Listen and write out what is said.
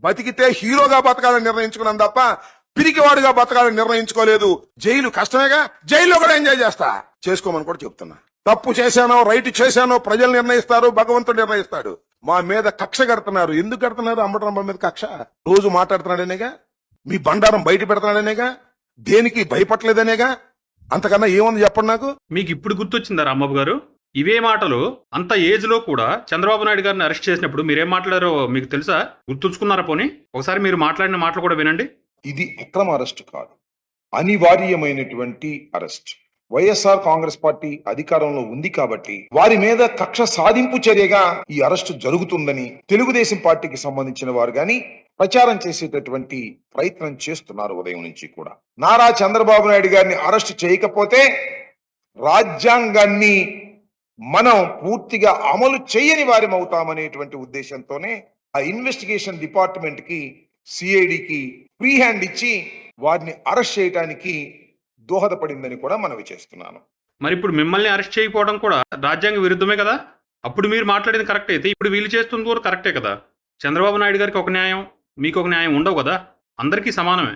బతికితే హీరోగా బతకాలని నిర్ణయించుకున్నాను తప్ప పిరికివాడుగా బతకాలని నిర్ణయించుకోలేదు. జైలు కష్టమేగా? జైల్లో కూడా ఎంజాయ్ చేస్తా. చేసుకోమని కూడా చెప్తున్నా. తప్పు చేశానో రైట్ చేశానో ప్రజలు నిర్ణయిస్తారు భగవంతుడు నిర్ణయిస్తాడు. మా మీద కక్ష కడుతున్నారు. ఎందుకు కడుతున్నారు? అమ్మటమ్మ మీద కక్ష? రోజు మాట్లాడుతున్నాడనేగా? మీ బండారం బయట పెడుతున్నాడనేగా? దేనికి భయపడలేదనేగా? అంతకన్నా ఏముంది చెప్పండి నాకు? మీకు ఇప్పుడు గుర్తొచ్చిందా రాంబాబు గారు? ఇవే మాటలు అంత ఏజ్లో కూడా చంద్రబాబు నాయుడు గారిని అరెస్ట్ చేసినప్పుడు మీరేం మాట్లాడారో మీకు తెలుసా? గుర్తుంచుకున్నారా పోనీ? ఒకసారి మీరు మాట్లాడిన మాటలు కూడా వినండి. ఇది అక్రమ అరెస్ట్ కాదు. అనివార్యమైనటువంటి అరెస్ట్. వైఎస్ఆర్ కాంగ్రెస్ పార్టీ అధికారంలో ఉంది కాబట్టి వారి మీద కక్ష సాధింపు చర్యగా ఈ అరెస్టు జరుగుతుందని తెలుగుదేశం పార్టీకి సంబంధించిన వారు గాని ప్రచారం చేసేటటువంటి ప్రయత్నం చేస్తున్నారు ఉదయం నుంచి కూడా. నారా చంద్రబాబు నాయుడు గారిని అరెస్ట్ చేయకపోతే రాజ్యాంగాన్ని మనం పూర్తిగా అమలు చేయని వారం అవుతామనేటువంటి ఉద్దేశంతోనే ఆ ఇన్వెస్టిగేషన్ డిపార్ట్మెంట్కి సిఐడికి ఫ్రీ హ్యాండ్ ఇచ్చి వారిని అరెస్ట్ చేయడానికి దోహదపడిందని కూడా మనవి చేస్తున్నాను. మరి ఇప్పుడు మిమ్మల్ని అరెస్ట్ చేయకపోవడం కూడా రాజ్యాంగ విరుద్ధమే కదా? అప్పుడు మీరు మాట్లాడింది కరెక్ట్ అయితే ఇప్పుడు వీళ్ళు చేస్తుంది కూడా కరెక్టే కదా? చంద్రబాబు నాయుడు గారికి ఒక న్యాయం మీకు ఒక న్యాయం ఉండవు కదా? అందరికీ సమానమే.